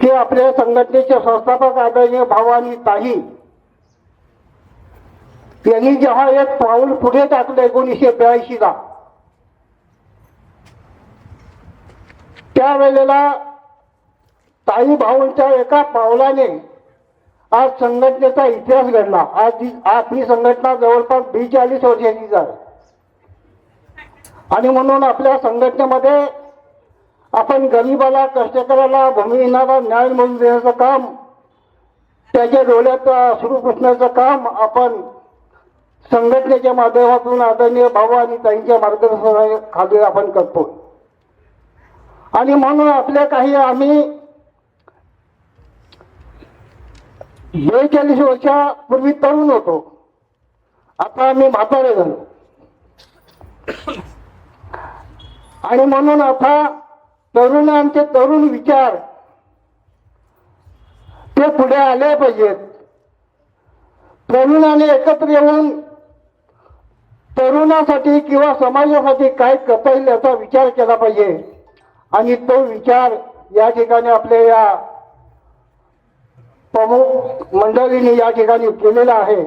की आपल्या संघटनेचे संस्थापक आदरणीय भावानी ताही यांनी जेव्हा एक पाऊल पुढे टाकलं एकोणीसशे ब्याऐंशीला त्यावेळेला ताई भाऊंच्या एका पावलाने आज संघटनेचा इतिहास घडला. आज ही- आपली संघटना जवळपास बेचाळीस वर्षाची झाली. आणि म्हणून आपल्या संघटनेमध्ये आपण गरीबाला कष्टकऱ्याला भूमिहीनाला न्याय मिळवून देण्याचं काम त्याच्या डोळ्यात सुरू पुसण्याचं काम आपण संघटनेच्या माध्यमातून आदरणीय भाऊ आणि ताईंच्या मार्गदर्शनाखाली आपण करतो. आणि म्हणून आपल्या काही आम्ही बेचाळीस वर्षापूर्वी तरुण होतो. आता आम्ही म्हातारे झालो. आणि म्हणून आता तरुणांचे तरुण विचार. ते पुढे आले पाहिजेत. तरुणाने एकत्र येऊन तरुणासाठी किंवा समाजासाठी काय करता येईल याचा विचार केला पाहिजे. आणि तो विचार या ठिकाणी आपल्या या प्रमुख मंडळींनी या ठिकाणी केलेला आहे.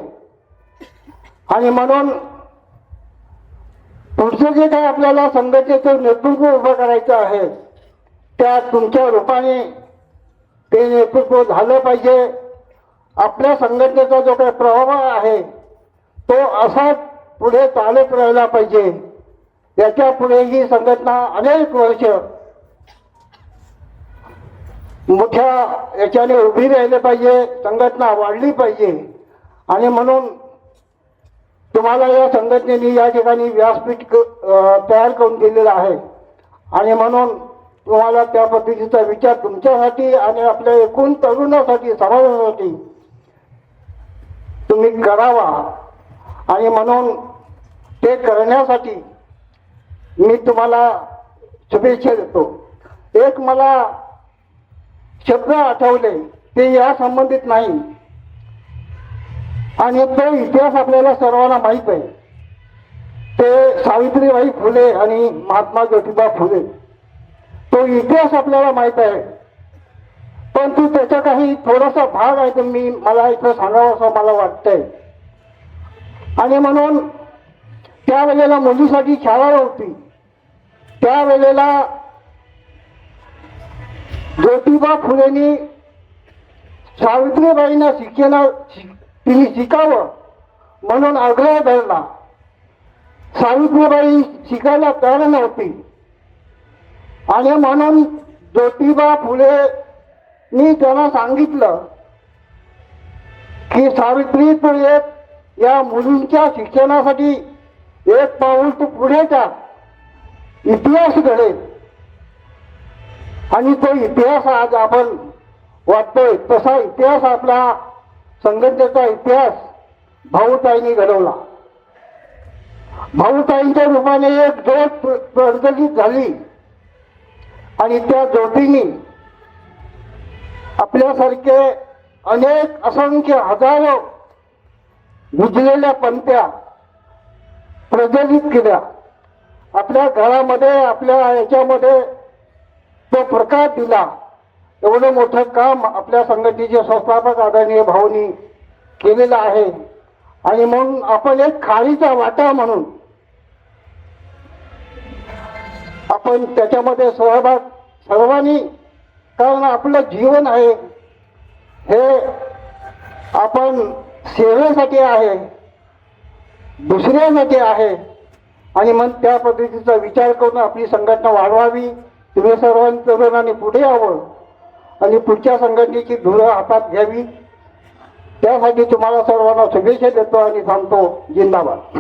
आणि म्हणून पुढचं जे काही आपल्याला संघटनेचं नेतृत्व उभं करायचं आहे त्या तुमच्या रूपाने ते नेतृत्व झालं पाहिजे. आपल्या संघटनेचा जो काही प्रभाव आहे तो असाच पुढे चालत राहिला पाहिजे. याच्यापुढे ही संघटना अनेक वर्ष मोठ्या याच्याने उभी राहिली पाहिजे संघटना वाढली पाहिजे. आणि म्हणून तुम्हाला या संघटनेने या ठिकाणी व्यासपीठ क- तयार करून दिलेलं आहे. आणि म्हणून तुम्हाला त्या पद्धतीचा विचार तुमच्यासाठी आणि आपल्या एकूण तरुणासाठी समाजासाठी तुम्ही करावा. आणि म्हणून ते करण्यासाठी मी तुम्हाला शुभेच्छा देतो. एक मला शब्द आठवले ते या संबंधित नाही. आणि तो इतिहास आपल्याला सर्वांना माहीत आहे. ते सावित्रीबाई फुले आणि महात्मा ज्योतिबा फुले. तो इतिहास आपल्याला माहीत आहे. परंतु त्याचा काही थोडासा भाग आहे तो मी मला इथं सांगावं असं मला वाटतंय. आणि म्हणून त्यावेळेला मुलीसाठी शाळा होती. त्यावेळेला ज्योतिबा फुलेंनी सावित्रीबाईंना शिक्षणा शिक- तिने शिकावं म्हणून आग्रह धरला. सावित्रीबाई शिकायला तयार नव्हती. आणि म्हणून ज्योतिबा फुले मी त्यांना सांगितलं की सावित्री तू एक या मुलींच्या शिक्षणासाठी एक पाऊल तू पुढे टाक इतिहास घडेल आणि तो इतिहास आज आपण वाटतोय तसा इतिहास आपला संघटनेचा इतिहास भाऊताईंनी घडवला. भाऊताईंच्या रूपाने एक जोड प्र- प्रज्वलित झाली. आणि त्या ज्योतींनी आपल्यासारखे अनेक असंख्य हजारो बुजलेल्या पंत्या प्रज्वलित केल्या. आपल्या घरामध्ये आपल्या याच्यामध्ये तो प्रकाश दिला. एवढं मोठं काम आपल्या संघटनेचे संस्थापक आदरणीय भाऊनी केलेलं आहे. आणि म्हणून आपण एक खारीचा वाटा म्हणून आपण त्याच्यामध्ये सहभाग सर्वांनी कारण आपलं जीवन आहे हे आपण सेवेसाठी आहे दुसऱ्यासाठी आहे आणि मग त्या पद्धतीचा विचार करून आपली संघटना वाढवावी. तुम्ही सर्वांनी पुढे यावं आणि पुढच्या संघटनेची धुरं हातात घ्यावी. त्यासाठी तुम्हाला सर्वांना शुभेच्छा देतो आणि थांबतो. जिंदाबाद.